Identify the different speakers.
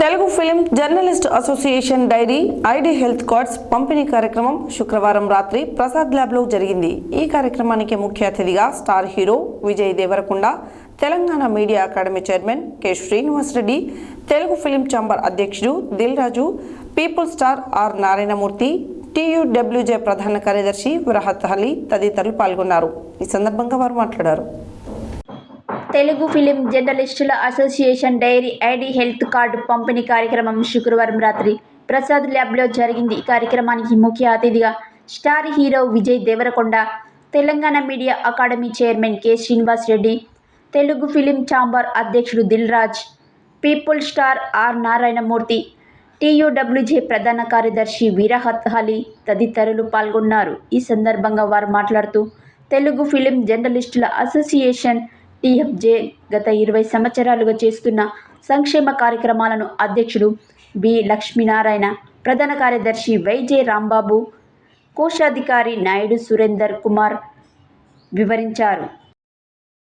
Speaker 1: Telugu film journalist association diary ID health cards పంపిణీ కార్యక్రమం శుక్రవారం రాత్రి ప్రసాద్ ల్యాబ్లో జరిగింది. ఈ కార్యక్రమానికి ముఖ్య అతిథిగా star hero Vijay Deverakonda Telangana media academy chairman K. Srinivas Reddy Telugu film chamber అధ్యక్షుడు Dil Raju people star R Narayanamurthy TUWJ ప్రధాన కార్యదర్శి విరహత్ అలీ తదితరులు పాల్గొన్నారు. ఈ సందర్భంగా వారు మాట్లాడారు.
Speaker 2: తెలుగు ఫిలిం జర్నలిస్టుల association diary ID health card పంపిణీ కార్యక్రమం శుక్రవారం రాత్రి ప్రసాద్ ల్యాబ్లో జరిగింది. ఈ కార్యక్రమానికి ముఖ్య అతిథిగా star hero Vijay Deverakonda Telangana media academy chairman K Srinivas Reddy Telugu film chamber అధ్యక్షుడు Dil Raj people star R Narayanamurthy TUWJ ప్రధాన కార్యదర్శి వీరహత్ అలీ తదితరులు పాల్గొన్నారు. ఈ సందర్భంగా వారు మాట్లాడుతూ తెలుగు ఫిలిం జర్నలిస్టుల అసోసియేషన్ టీఎఫ్జే గత ఇరవై సంవత్సరాలుగా చేస్తున్న సంక్షేమ కార్యక్రమాలను అధ్యక్షుడు బి. లక్ష్మీనారాయణ ప్రధాన కార్యదర్శి వైజే రాంబాబు కోశాధికారి నాయుడు సురేందర్ కుమార్ వివరించారు.